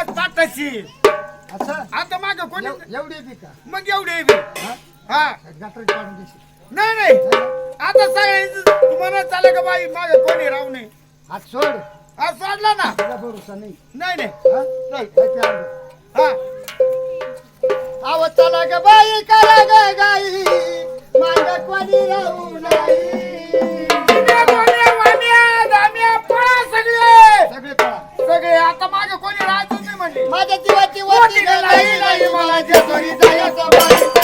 बस पाटाची अच्छा आता माग कोणी एव- एवढी येते का? मग एवढे बी. हा? हा. गटर काढून देशील. नाही नाही. आता सगळ्यांचं तुम्हाला चालेल का बाई माग कोणी राहू नये. हात सोड. हा सोडला ना. भरोसा नाही. नाही नाही. हा? नाही. काय ते आवडलं? हा. आव चला ग बाई? करा ग गाई. माग कोणी राहू माझ्या जीवाची वरती नाही मला जे घरी जायचं बाई.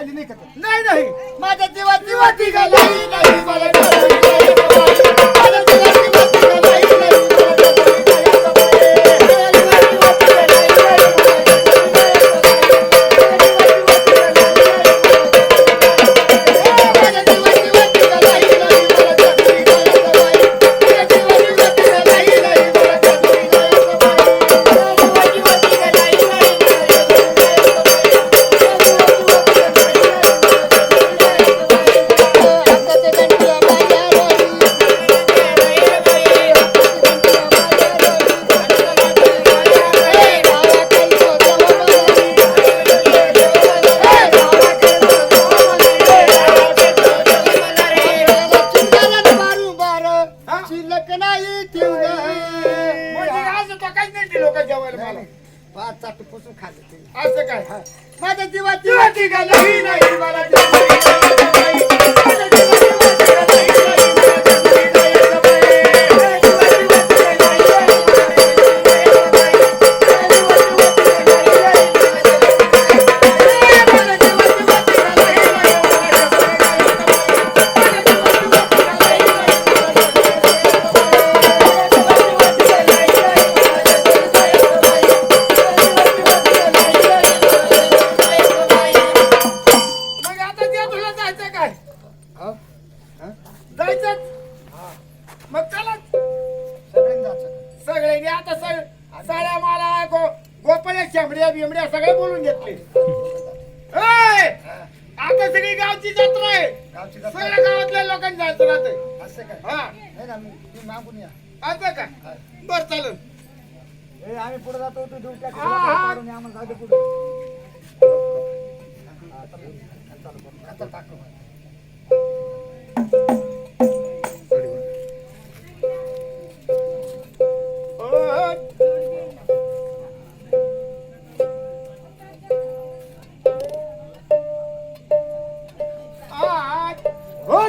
आली नाही का? नाही नाही. माझ्या जीवाची वाटी घालाई नाही मला ते लोक जेवायला मला. पाच चाट पुसून खाल्लं ते. असं काय? माझ्या जीवाची गलाई नाही मला गोपाळ्या शेंबड्या बिंबड्या सगळे बोलून घेतले ए! आता सगळी गावची जत्रा आहे गावची जत्रा. सगळ्या गावातल्या लोकांनी जायचं राहते असं काय हा नाही ना मी मी मागून या असं का बर चालेल ए, आम्ही पुढे जातो तू देऊ हा, हा. काढून ये, आम्हाला जाऊ दे पुढे हा, चालू. चालू करू. आता टाकू.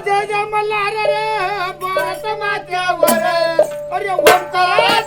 जय जय मल्हार रे भारत मात्यावर अरे ओंकारा